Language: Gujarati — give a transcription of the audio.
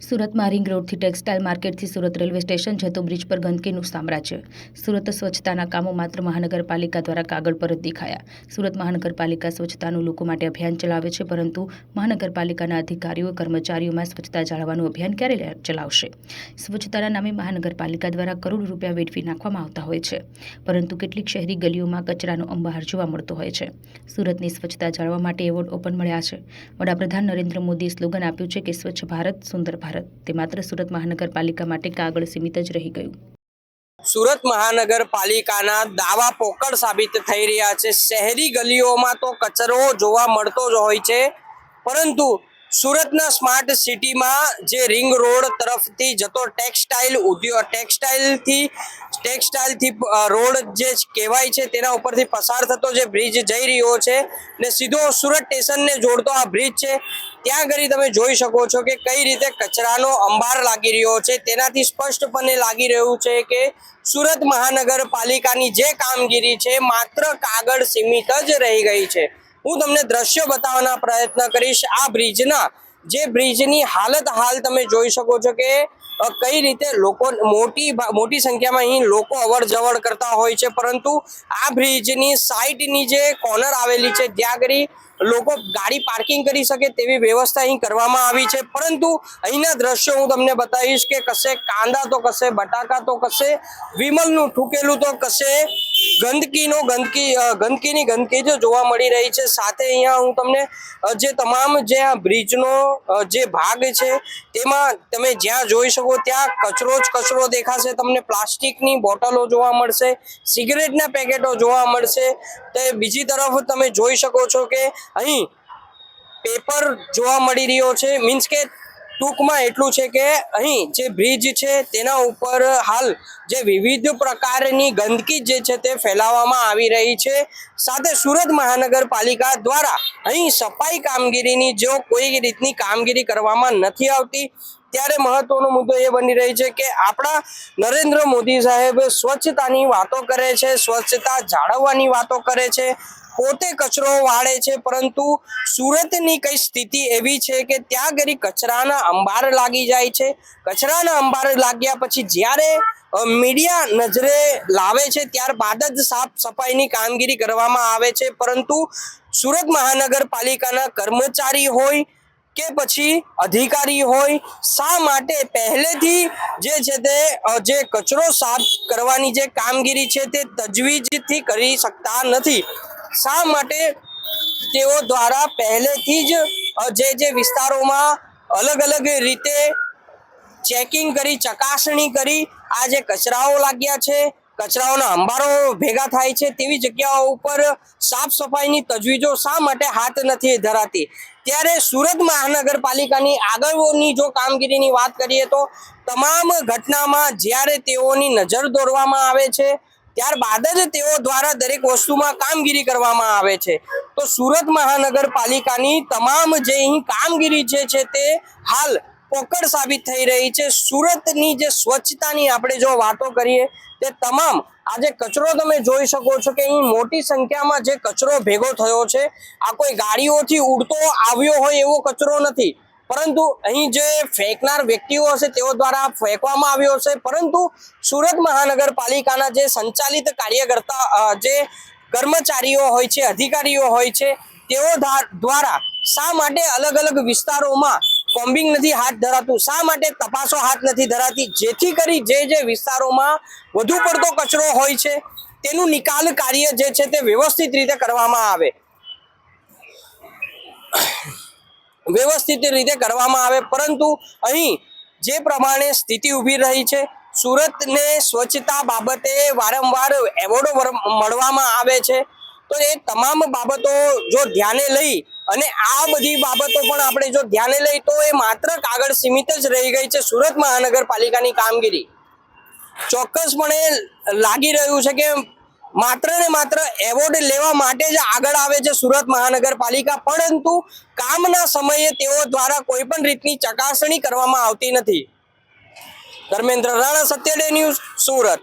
સુરતમાં રિંગ રોડથી ટેક્સટાઇલ માર્કેટથી સુરત રેલવે સ્ટેશન જતો બ્રિજ પર ગંદકીનું સામ્રાજ્ય. સુરત સ્વચ્છતાના કામો માત્ર મહાનગરપાલિકા દ્વારા કાગળ પર જ દેખાયા. સુરત મહાનગરપાલિકા સ્વચ્છતાનું લોકો માટે અભિયાન ચલાવે છે, પરંતુ મહાનગરપાલિકાના અધિકારીઓ, કર્મચારીઓમાં સ્વચ્છતા જાળવવાનું અભિયાન ક્યારે ચલાવશે? સ્વચ્છતાના નામે મહાનગરપાલિકા દ્વારા કરોડ રૂપિયા વેડફી નાખવામાં આવતા હોય છે, પરંતુ કેટલીક શહેરી ગલીઓમાં કચરાનો અંબહાર જોવા મળતો હોય છે. સુરતની સ્વચ્છતા જાળવવા માટે એવોર્ડ ઓપન મળ્યા છે. વડાપ્રધાન નરેન્દ્ર મોદીએ સ્લોગન આપ્યું છે કે સ્વચ્છ ભારત સુંદર ભારત. તે માત્ર સુરત મહાનગરપાલિકા માટે કાગળ સીમિત જ રહી ગયું. સુરત મહાનગરપાલિકાના દાવા પોકળ સાબિત થઈ રહ્યા છે. શહેરી ગલીઓમાં તો કચરો જોવા મળતો જ હોય છે. પરંતુ સુરતના સ્માર્ટ સિટીમાં જે રિંગ રોડ તરફથી જતો ટેક્સટાઇલ ઉદ્યોગ ટેક્સટાઇલથી ટેક્સટાઇલથી રોડ જે કહેવાય છે તેના ઉપરથી પસાર થતો જે બ્રિજ જઈ રહ્યો છે ને સીધો સુરત સ્ટેશનને જોડતો આ બ્રિજ છે, ત્યાં આગળ તમે જોઈ શકો છો કે કઈ રીતે કચરાનો અંબાર લાગી રહ્યો છે. તેનાથી સ્પષ્ટપણે લાગી રહ્યું છે કે સુરત મહાનગરપાલિકાની જે કામગીરી છે માત્ર કાગળ સીમિત જ રહી ગઈ છે. હું તમને દ્રશ્ય બતાવવાના પ્રયત્ન કરીશ આ બ્રિજના. જે બ્રિજની હાલત હાલ તમે જોઈ શકો છો કે કઈ રીતે લોકો મોટી મોટી સંખ્યામાં અહીં લોકો અવર જવર કરતા હોય છે. પરંતુ આ બ્રિજની સાઈડની જે કોર્નર આવેલી છે, ત્યાં આગળ લોકો ગાડી પાર્કિંગ કરી શકે તેવી વ્યવસ્થા અહીં કરવામાં આવી છે. પરંતુ અહીંના દ્રશ્યો હું તમને બતાવીશ કે કશે કાંદા તો કશે, બટાકા તો કશે, વિમલનું ઠૂકેલું તો કશે, ગંદકીનો ગંદકી ગંદકીની ગંદકી જ જોવા મળી રહી છે. સાથે અહીંયા હું તમને જે તમામ જે આ બ્રિજનો જે ભાગ છે તેમાં તમે જ્યાં જોઈ શકો ત્યાં કચરો જ કચરો દેખાશે. તમને પ્લાસ્ટિકની બોટલો જોવા મળશે, સિગરેટના પેકેટો જોવા મળશે. તે બીજી તરફ તમે જોઈ શકો છો કે અહીં પેપર જોવા મળી રહ્યો છે. મીન્સ કે ટૂંકમાં એટલું છે કે અહીં જે બ્રિજ છે તેના ઉપર હાલ જે વિવિધ પ્રકારની ગંદકી જે છે તે ફેલાવવામાં આવી રહી છે. સાથે સુરત મહાનગરપાલિકા દ્વારા અહીં સફાઈ કામગીરીની જો કોઈ રીતની કામગીરી કરવામાં નથી આવતી, ત્યારે મહત્વનો મુદ્દો એ બની રહી છે કે આપણા નરેન્દ્ર મોદી સાહેબ સ્વચ્છતાની વાતો કરે છે, સ્વચ્છતા જાળવવાની વાતો કરે છે. પોતે કચરો વાળે છે, પરંતુ સુરતની કઈ સ્થિતિ એવી છે કે ત્યાં ઘડી કચરાના અંબાર લાગી જાય છે. કચરાના અંબાર લાગ્યા પછી જ્યારે મીડિયા નજરે લાવે છે, ત્યારબાદ જ સાફ સફાઈની કામગીરી કરવામાં આવે છે. પરંતુ સુરત મહાનગરપાલિકાના કર્મચારી હોય કે પછી અધિકારી હોય, શા માટે પહેલેથી જે છે તે જે કચરો સાફ કરવાની જે કામગીરી છે તે તજવીજથી કરી શકતા નથી? શા માટે તેઓ દ્વારા પહેલેથી જ જે જે વિસ્તારોમાં અલગ અલગ રીતે ચેકિંગ કરી, ચકાસણી કરી, આ જે કચરાઓ લાગ્યા છે, કચરાઓના અંબારો ભેગા થાય છે, તેવી જગ્યાઓ ઉપર સાફ સફાઈની તજવીજો શા માટે હાથ નથી ધરાતી? ત્યારે સુરત મહાનગરપાલિકાની આગળની જો કામગીરીની વાત કરીએ તો, તમામ ઘટનામાં જ્યારે તેઓની નજર દોરવામાં આવે છે ત્યારબાદ જ તેઓ દ્વારા દરેક વસ્તુમાં કામગીરી કરવામાં આવે છે. તો સુરત મહાનગરપાલિકાની તમામ જે અહીં કામગીરી જે છે તે હાલ પોકળ સાબિત થઈ રહી છે. સુરતની જે સ્વચ્છતાની આપણે જો વાતો કરીએ, તે તમામ આજે કચરો તમે જોઈ શકો છો કે અહીં મોટી સંખ્યામાં જે કચરો ભેગો થયો છે. આ કોઈ ગાડીઓથી ઉડતો આવ્યો હોય એવો કચરો નથી. પરંતુ અહીં જે ફેંકનાર વ્યક્તિઓ હશે, તેઓ દ્વારા ફેંકવામાં આવ્યો હશે. પરંતુ સુરત મહાનગરપાલિકાના જે સંચાલિત કાર્યકર્તા જે કર્મચારીઓ હોય છે, અધિકારીઓ હોય છે, તેઓ દ્વારા શા માટે અલગ અલગ વિસ્તારોમાં કોમ્બિંગ નથી હાથ ધરાતું? શા માટે તપાસો હાથ નથી ધરાતી? જેથી કરી જે જે વિસ્તારોમાં વધુ પડતો કચરો હોય છે, તેનું નિકાલ કાર્ય જે છે તે વ્યવસ્થિત રીતે કરવામાં આવે. વ્યવસ્થિત રીતે કરવામાં આવે. પરંતુ અહીં જે પ્રમાણે સ્થિતિ ઊભી રહી છે, સુરતને સ્વચ્છતા બાબતે વારંવાર એવોર્ડો મળવામાં આવે છે. તો એ તમામ બાબતો જો ધ્યાને લઈ અને આ બધી બાબતો પણ આપણે જો ધ્યાને લઈ, તો એ માત્ર કાગળ સીમિત જ રહી ગઈ છે સુરત મહાનગરપાલિકાની કામગીરી. ચોક્કસપણે લાગી રહ્યું છે કે માત્ર ને માત્ર એવોર્ડ લેવા માટે જ આગળ આવે છે સુરત મહાનગરપાલિકા, પરંતુ કામના સમયે તેઓ દ્વારા કોઈ પણ રીતની ચકાસણી કરવામાં આવતી નથી. ધર્મેન્દ્ર રાણા, સત્યડે ન્યૂઝ, સુરત.